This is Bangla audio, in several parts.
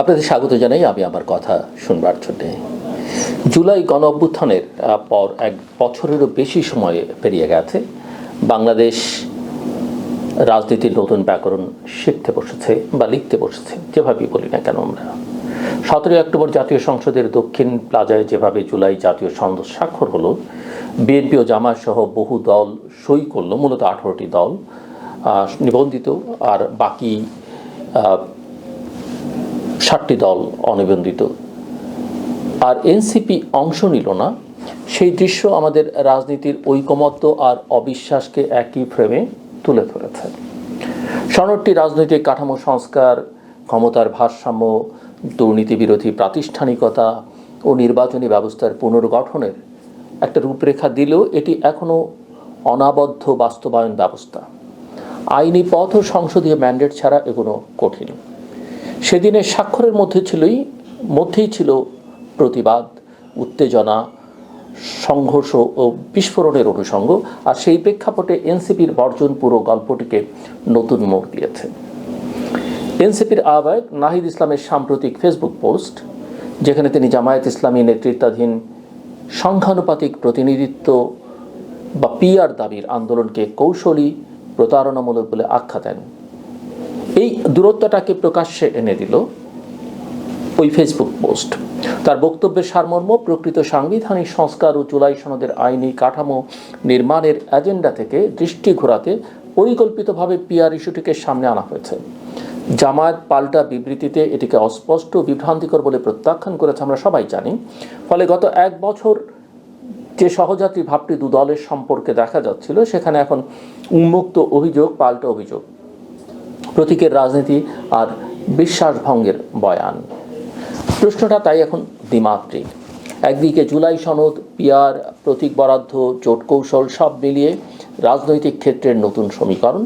আপনাদের স্বাগত জানাই, আমি আমার কথা শুনবার জন্যে। জুলাই গণ অভ্যুত্থানের পর এক বছরেরও বেশি সময় পেরিয়ে গেছে। বাংলাদেশ রাজনীতির নতুন ব্যাকরণ শিখতে বসেছে বা লিখতে বসেছে, যেভাবেই বলি না কেন আমরা। সতেরোই অক্টোবর জাতীয় সংসদের দক্ষিণ প্লাজায় যেভাবে জুলাই জাতীয় সনদ স্বাক্ষর হলো, বিএনপি ও জামায়াত সহ বহু দল সই করল, মূলত আঠারোটি দল নিবন্ধিত, আর বাকি ষাটটি দল অনিবন্ধিত। আর এনসিপি অংশ নিল না, সেই দৃশ্য আমাদের রাজনীতির ঐকমত্য আর অবিশ্বাসকে একই ফ্রেমে তুলে ধরেছে। সনদটি রাজনৈতিক কাঠামো সংস্কার, ক্ষমতার ভারসাম্য দুর্নীতি বিরোধী প্রাতিষ্ঠানিকতা ও নির্বাচনী ব্যবস্থার পুনর্গঠনের একটা রূপরেখা দিলেও এটি এখনও অনাবদ্ধ বাস্তবায়ন ব্যবস্থা। আইনি পথ ও সংসদীয় ম্যান্ডেট ছাড়া এগুলো কঠিন। সেদিনের স্বাক্ষরের মধ্যে ছিলই, মধ্যেই ছিল প্রতিবাদ, উত্তেজনা, সংঘর্ষ ও বিস্ফোরণের অনুষঙ্গ, আর সেই প্রেক্ষাপটে এনসিপির বর্জন পুরো গল্পটিকে নতুন মোড় দিয়েছে। এনসিপির আহ্বায়ক নাহিদ ইসলামের সাম্প্রতিক ফেসবুক পোস্ট, যেখানে তিনি জামায়াত ইসলামী নেতৃত্বাধীন সংখ্যানুপাতিক প্রতিনিধিত্ব বা পিআর দাবির আন্দোলনকে কৌশলী, প্রতারণামূলক বলে আখ্যা দেন। এই দূরত্বটাকে প্রকাশ্যে এনে দিল ওই ফেসবুক পোস্ট তার বক্তব্যের সারমর্ম, প্রকৃত সাংবিধানিক সংস্কার ও জুলাই সনদের আইনি কাঠামো নির্মাণের এজেন্ডা থেকে দৃষ্টি ঘোরাতে পরিকল্পিতভাবে পিআর ইস্যুটিকে সামনে আনা হয়েছে। জামায়াত পাল্টা বিবৃতিতে এটিকে অস্পষ্ট, বিভ্রান্তিকর বলে প্রত্যাখ্যান করেছে আমরা সবাই জানি। ফলে গত এক বছর যে সহযাত্রী ভাবটি দু দলের সম্পর্কে দেখা যাচ্ছিল, সেখানে এখন উন্মুক্ত অভিযোগ, পাল্টা অভিযোগ। প্রতীকের রাজনীতি আর বিশ্বাসভঙ্গের বয়ান। প্রশ্নটা তাই এখন দ্বিমাত্রিক। একদিকে জুলাই সনদ পিয়ার প্রতীক বরাদ্দ, জোট কৌশল সব মিলিয়ে রাজনৈতিক ক্ষেত্রের নতুন সমীকরণ।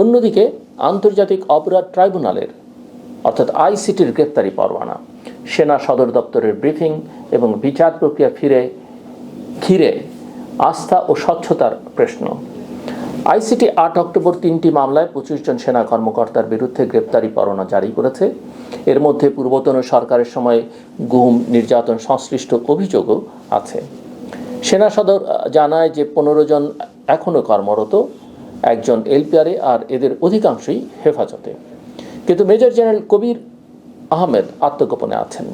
অন্যদিকে আন্তর্জাতিক অপরাধ ট্রাইব্যুনালের, অর্থাৎ আইসিটির গ্রেপ্তারি পরোয়ানা, সেনা সদর দপ্তরের ব্রিফিং এবং বিচার প্রক্রিয়া ফিরে, ঘিরে আস্থা ও স্বচ্ছতার প্রশ্ন। আইসিটি আট অক্টোবর তিনটি মামলায় পঁচিশ জন সেনা কর্মকর্তার বিরুদ্ধে গ্রেপ্তারি পরোয়ানা জারি করেছে। এর মধ্যে পূর্বতন সরকারের সময় গুম, নির্যাতন, সংশ্লিষ্ট অভিযোগও আছে। সেনা সদর জানায় যে পনেরো জন এখনও কর্মরত, একজন এলপিআরে আর এদের অধিকাংশই হেফাজতে। কিন্তু মেজর জেনারেল কবির আহমেদ আত্মগোপনে আছেন।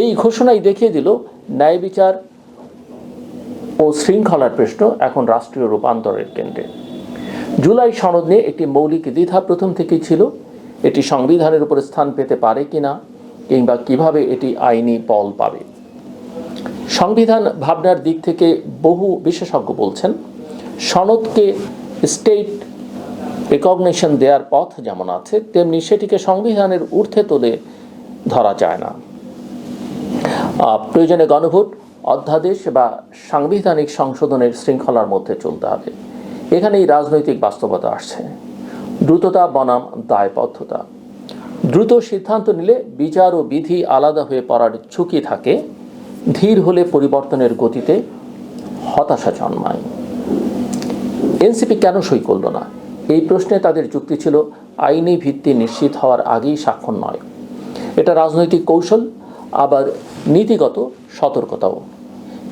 এই ঘোষণাই দেখিয়ে দিল, ন্যায় বিচার ও শৃঙ্খলার প্রশ্ন এখন রাষ্ট্রীয় রূপান্তরের কেন্দ্রে। জুলাই সনদ নিয়ে একটি মৌলিক দ্বিধা প্রথম থেকেই ছিল, এটি সংবিধানের উপর স্থান পেতে পারে কিনা কিংবা কীভাবে এটি আইনি বল পাবে। সংবিধান ভাবনার দিক থেকে বহু বিশেষজ্ঞ বলছেন, সনদকে স্টেট রেকগনেশন দেওয়ার পথ যেমন আছে, তেমনি সেটিকে সংবিধানের ঊর্ধ্বে তোলে ধরা যায় না। প্রয়োজনে গণভোট অধ্যাদেশ বা সাংবিধানিক সংশোধনের শৃঙ্খলার মধ্যে চলতে হবে। এখানেই রাজনৈতিক বাস্তবতা আসছে। দ্রুততা বনাম দায়বদ্ধতা। দ্রুত সিদ্ধান্ত নিলে বিচার ও বিধি আলাদা হয়ে পড়ার ঝুঁকি থাকে। ধীর হলে পরিবর্তনের গতিতে হতাশা জন্মায়। এনসিপি কেন সই করল না? এই প্রশ্নে তাদের যুক্তি ছিল, আইনি ভিত্তি নিশ্চিত হওয়ার আগেই স্বাক্ষর নয়। এটা রাজনৈতিক কৌশল, আবার নীতিগত সতর্কতাও।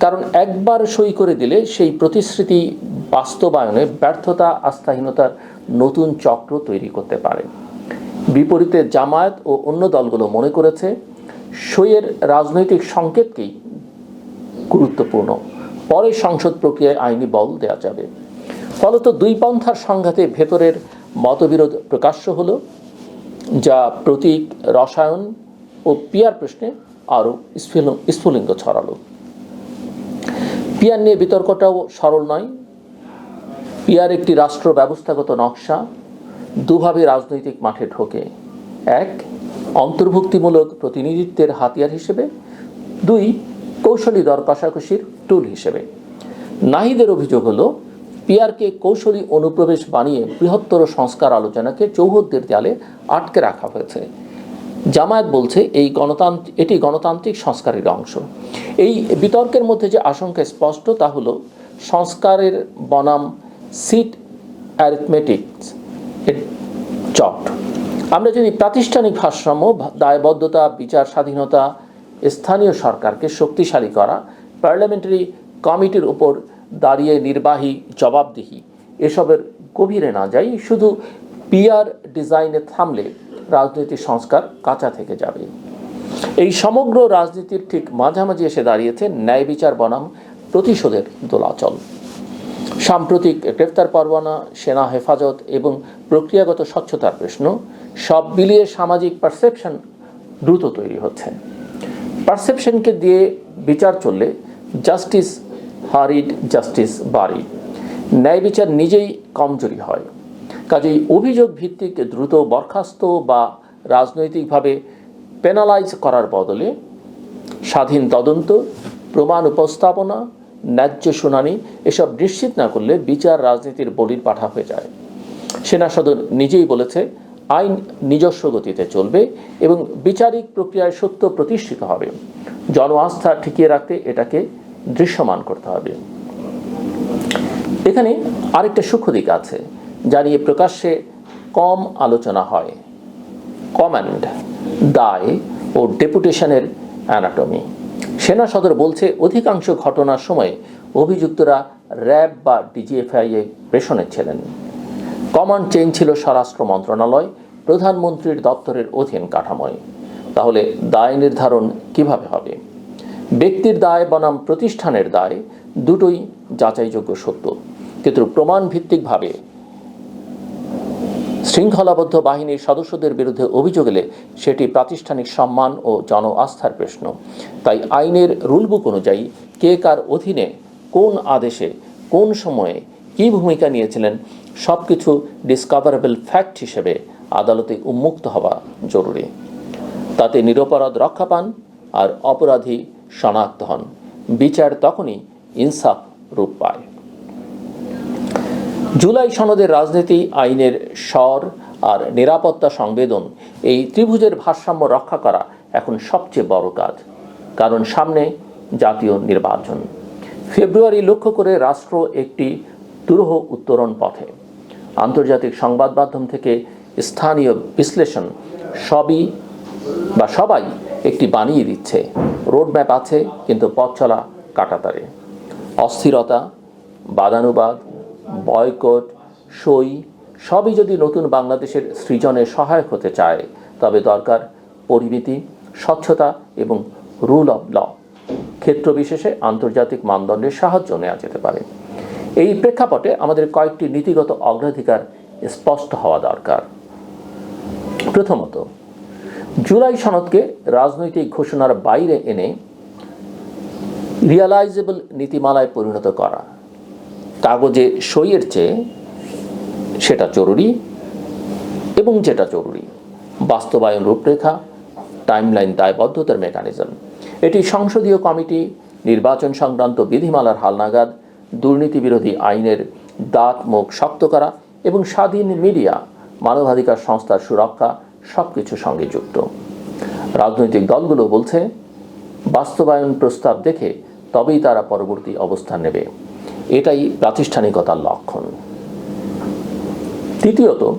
কারণ একবার সই করে দিলে সেই প্রতিশ্রুতি বাস্তবায়নে ব্যর্থতা, আস্থাহীনতার নতুন চক্র তৈরি করতে পারে। বিপরীতে জামায়াত ও অন্য দলগুলো মনে করেছে, সইয়ের রাজনৈতিক সংকেতকেই গুরুত্বপূর্ণ। পরে সংসদ প্রক্রিয়ায় আইনি বল দেওয়া যাবে। ফলত দুই পন্থার সংঘাতে ভেতরের মতবিরোধ প্রকাশ্য হলো, যা প্রতীক, রসায়ন ও পিয়ার প্রশ্নে আরও স্ফুলিঙ্গ ছড়ালো। পিয়ার নিয়ে বিতর্কটাও সরল নয়। পিয়ার একটি রাষ্ট্র ব্যবস্থাগত নকশা, দুভাবে রাজনৈতিক মাঠে ঢোকে। এক, অন্তর্ভুক্তিমূলক প্রতিনিধিত্বের হাতিয়ার হিসেবে। দুই, কৌশলী দর কষাকষির টুল হিসেবে। নাহিদের অভিযোগ হলো, পিয়ারকে কৌশলী অনুপ্রবেশ বানিয়ে বৃহত্তর সংস্কার আলোচনাকে চৌহদ্দের দেয়ালে আটকে রাখা হয়েছে। জামায়াত বলছে এই গণতান্ত্রিক, এটি গণতান্ত্রিক সংস্কারের অংশ। এই বিতর্কের মধ্যে যে আশঙ্কা স্পষ্ট তা হলো সংস্কারের বনাম সিট অ্যারিথমেটিক্স চট। আমরা যদি প্রাতিষ্ঠানিক ভারসাম্য, দায়বদ্ধতা, বিচার স্বাধীনতা, স্থানীয় সরকারকে শক্তিশালী করা, পার্লামেন্টারি কমিটির উপর দাঁড়িয়ে নির্বাহী জবাবদিহি, এসবের গভীরে না যাই, শুধু পিয়ার ডিজাইনে থামলে রাজনৈতিক সংস্কার কাঁচা থেকে যাবে। এই সমগ্র রাজনীতির ঠিক মাঝামাঝি এসে দাঁড়িয়েছে ন্যায় বিচার বনাম প্রতিশোধের দোলাচল। সাম্প্রতিক গ্রেফতার পরোয়ানা, সেনা হেফাজত এবং প্রক্রিয়াগত স্বচ্ছতার প্রশ্ন, সব মিলিয়ে সামাজিক পারসেপশন দ্রুত তৈরি হচ্ছে। পারসেপশনকে দিয়ে বিচার চললে জাস্টিস হারিড জাস্টিস বাড়ি ন্যায় বিচার নিজেই কমজোরি হয়। কাজেই অভিযোগ ভিত্তিক দ্রুত বরখাস্ত বা রাজনৈতিকভাবে পেনালাইজ করার বদলে স্বাধীন তদন্ত, প্রমাণ উপস্থাপনা, ন্যায্য শুনানি এসব নিশ্চিত না করলে বিচার রাজনীতির বলির পাঠা হয়ে যায়। সেনা সদর নিজেই বলেছে, আইন নিজস্ব গতিতে চলবে এবং বিচারিক প্রক্রিয়ায় সত্য প্রতিষ্ঠিত হবে। জন আস্থা টিকিয়ে রাখতে এটাকে দৃশ্যমান করতে হবে। এখানে আরেকটা সূক্ষ্ম দিক আছে। যা নিয়ে প্রকাশ্যে কম আলোচনা হয়। কমান্ড, দায় ও ডেপুটেশনের অ্যানাটমি। সেনা সদর বলছে, অধিকাংশ ঘটনার সময় অভিযুক্তরা র্যাব বা ডিজিএফআই এ প্রেষণে ছিলেন। কমান্ড চেইন ছিল স্বরাষ্ট্র মন্ত্রণালয়, প্রধানমন্ত্রীর দপ্তরের অধীন কাঠামোয়। তাহলে দায় নির্ধারণ কীভাবে হবে? ব্যক্তির দায় বনাম প্রতিষ্ঠানের দায়, দুটোই যাচাইযোগ্য সত্য। কিন্তু প্রমাণ ভিত্তিকভাবে শৃঙ্খলাবদ্ধ বাহিনীর সদস্যদের বিরুদ্ধে অভিযোগ এলে সেটি প্রাতিষ্ঠানিক সম্মান ও জন আস্থার প্রশ্ন। তাই আইনের রুলবুক অনুযায়ী কে কার অধীনে কোন আদেশে কোন সময়ে কী ভূমিকা নিয়েছিলেন সব কিছু ডিসকভারেবল ফ্যাক্ট হিসেবে আদালতে উন্মুক্ত হওয়া জরুরি। তাতে নিরপরাধ রক্ষা পান আর অপরাধী শনাক্ত হন। বিচার তখনই ইনসাফ রূপ পায়। জুলাই সনদের রাজনীতি, আইনের স্বর আর নিরাপত্তা সংবেদন, এই ত্রিভুজের ভারসাম্য রক্ষা করা এখন সবচেয়ে বড় কাজ। কারণ সামনে জাতীয় নির্বাচন। ফেব্রুয়ারি লক্ষ্য করে রাষ্ট্র একটি দুরূহ উত্তরণ পথে। আন্তর্জাতিক সংবাদ মাধ্যম থেকে স্থানীয় বিশ্লেষণ সবই বা সবাই একটি বানিয়ে দিচ্ছে। রোডম্যাপ আছে, কিন্তু পথ চলা কাটাতারে। অস্থিরতা, বাদানুবাদ বয়কট, সই সবই যদি নতুন বাংলাদেশের সৃজনে সহায়ক হতে চায়, তবে দরকার পরিমিতি স্বচ্ছতা এবং রুল অব ল ক্ষেত্র বিশেষে আন্তর্জাতিক মানদণ্ডের সাহায্য নেওয়া যেতে পারে। এই প্রেক্ষাপটে আমাদের কয়েকটি নীতিগত অগ্রাধিকার স্পষ্ট হওয়া দরকার। প্রথমত, জুলাই সনদকে রাজনৈতিক ঘোষণার বাইরে এনে রিয়ালাইজেবল নীতিমালায় পরিণত করা। কাগজে সইয়ের চেয়ে সেটা জরুরি এবং যেটা জরুরি। বাস্তবায়ন রূপরেখা টাইমলাইন দায়বদ্ধতার মেকানিজম এটি সংসদীয় কমিটি, নির্বাচন সংক্রান্ত বিধিমালার হালনাগাদ দুর্নীতি বিরোধী আইনের দাঁত মুখ শক্ত করা এবং স্বাধীন মিডিয়া, মানবাধিকার সংস্থার সুরক্ষা সব কিছু সঙ্গে যুক্ত। রাজনৈতিক দলগুলো বলছে, বাস্তবায়ন প্রস্তাব দেখে তবেই তারা পরবর্তী অবস্থান নেবে। এটাই প্রাতিষ্ঠানিকতার লক্ষণ। তৃতীয়ত,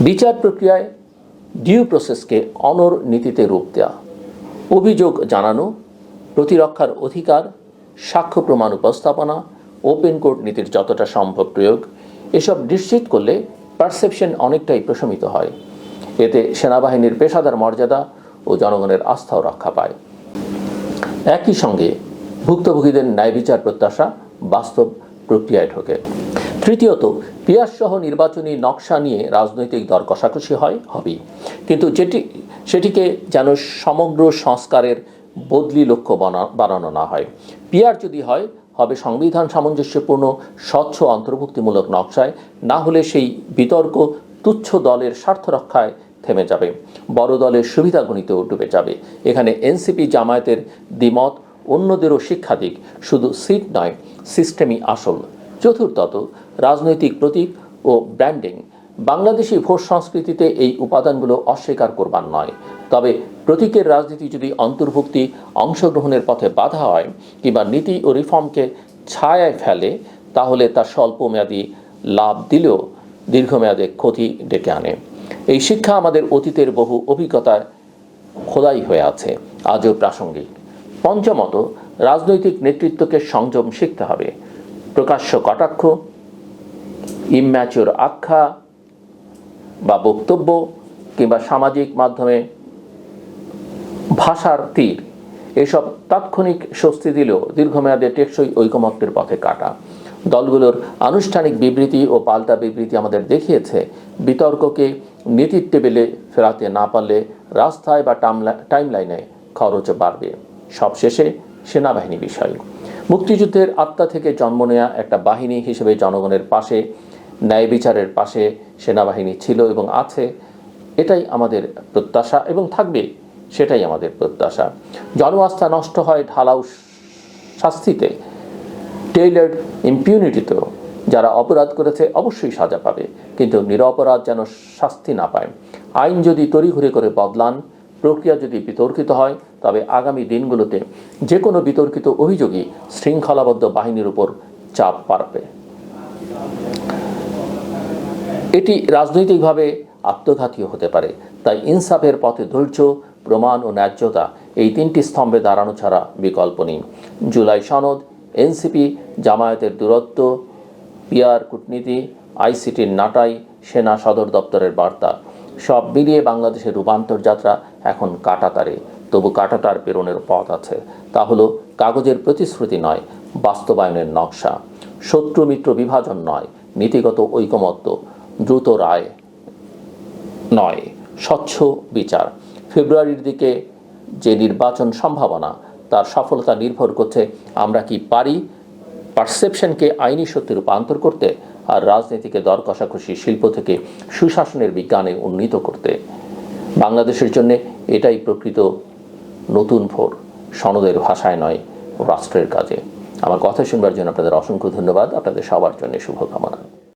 বিচার প্রক্রিয়ায় ডিউ প্রসেসকে অনর নীতিতে রূপ দেওয়া অভিযোগ জানানো, প্রতিরক্ষার অধিকার, সাক্ষ্য প্রমাণ উপস্থাপনা ওপেন কোর্ট নীতির যতটা সম্ভব প্রয়োগ, এসব নিশ্চিত করলে পারসেপশন অনেকটাই প্রশমিত হয়। এতে সেনাবাহিনীর পেশাদার মর্যাদা ও জনগণের আস্থাও রক্ষা পায়। একই সঙ্গে ভুক্তভোগীদের ন্যায় বিচার প্রত্যাশা বাস্তব প্রক্রিয়ায় ঢোকে। তৃতীয়ত, পিয়াসসহ নির্বাচনী নকশা নিয়ে রাজনৈতিক দর কষাকষি হয় হবেই। কিন্তু যেটি, সেটিকে যেন সমগ্র সংস্কারের বদলি লক্ষ্য বানা- বানানো না হয়। পিয়ার যদি হয়, হবে সংবিধান সামঞ্জস্যপূর্ণ, স্বচ্ছ, অন্তর্ভুক্তিমূলক নকশায়। না হলে সেই বিতর্ক তুচ্ছ দলের স্বার্থ রক্ষায় থেমে যাবে। বড় দলের সুবিধা গণিতেও ডুবে যাবে। এখানে এনসিপি জামায়াতের দ্বিমত অন্যদেরও শিক্ষা দিক, শুধু সিট নয়, সিস্টেমই আসল। চতুর্থত রাজনৈতিক প্রতীক ও ব্র্যান্ডিং। বাংলাদেশি ভোট সংস্কৃতিতে এই উপাদানগুলো অস্বীকার করবার নয়। তবে প্রতীকের রাজনীতি যদি অন্তর্ভুক্তি, অংশগ্রহণের পথে বাধা হয় কিংবা নীতি ও রিফর্মকে ছায়ায় ফেলে, তাহলে তা স্বল্পমেয়াদী লাভ দিলেও দীর্ঘমেয়াদে ক্ষতি ডেকে আনে। এই শিক্ষা আমাদের অতীতের বহু অভিজ্ঞতায় খোদাই হয়ে আছে। আজও প্রাসঙ্গিক। পঞ্চমত, রাজনৈতিক নেতৃত্বকে সংযম শিখতে হবে। প্রকাশ্য কটাক্ষ ইম্যাচিওর আখ্যা বা বক্তব্য কিংবা সামাজিক মাধ্যমে ভাষার তীর, এসব তাৎক্ষণিক স্বস্তি দিলেও দীর্ঘমেয়াদে টেকসই ঐকমত্যের পথে কাটা। দলগুলোর আনুষ্ঠানিক বিবৃতি ও পাল্টা বিবৃতি আমাদের দেখিয়েছে, বিতর্ককে নীতির টেবিলে ফেরাতে না পারলে রাস্তায় বা টাইম লাইনে খরচ বাড়বে। সবশেষে সেনাবাহিনী বিষয়। মুক্তিযুদ্ধের আত্মা থেকে জন্ম নেয়া একটা বাহিনী হিসেবে জনগণের পাশে, ন্যায় বিচারের পাশে সেনাবাহিনী ছিল এবং আছে। এটাই আমাদের প্রত্যাশা এবং থাকবে, সেটাই আমাদের প্রত্যাশা। জনআস্থা নষ্ট হয় ঢালাও শাস্তিতে। টেইলার্ড ইম্পিউনিটিতেও যারা অপরাধ করেছে অবশ্যই সাজা পাবে, কিন্তু নিরপরাধ যেন শাস্তি না পায়। আইন যদি তড়িঘড়ি করে বদলান, প্রক্রিয়া যদি বিতর্কিত হয় তবে আগামী দিনগুলোতে যে কোনো বিতর্কিত অভিযোগই শৃঙ্খলাবদ্ধ বাহিনীর উপর চাপ পারবে এটি রাজনৈতিকভাবে আত্মঘাতীয় হতে পারে, তাই ইনসাফের পথে ধৈর্য, প্রমাণ ও ন্যায্যতা এই তিনটি স্তম্ভে দাঁড়ানো ছাড়া বিকল্প নেই। জুলাই সনদ, এনসিপি, জামায়াতের দূরত্ব পিয়ার কূটনীতি, আইসিটির নাটাই, সেনা সদর দপ্তরের বার্তা, সব মিলিয়ে বাংলাদেশের রূপান্তর যাত্রা এখন কাটাতারে। তবু কাটাতার প্রেরণের পথ আছে। তা হলো, কাগজের প্রতিশ্রুতি নয়, বাস্তবায়নের নকশা। শত্রু মিত্র বিভাজন নয়, নীতিগত ঐকমত্য, দ্রুত রায় নয়, স্বচ্ছ বিচার। ফেব্রুয়ারির দিকে যে নির্বাচন সম্ভাবনা, তার সফলতা নির্ভর করছে আমরা কি পারি পারসেপশনকে আইনি সত্যে রূপান্তর করতে আর রাজনীতিকে দর কষাকষি শিল্প থেকে সুশাসনের বিজ্ঞানে উন্নীত করতে। বাংলাদেশের জন্য এটাই প্রকৃত নতুন ভোর, সনদের ভাষায় নয়, রাষ্ট্রের কাজে। আমার কথা শুনবার জন্য আপনাদের অসংখ্য ধন্যবাদ। আপনাদের সবার জন্য শুভকামনা।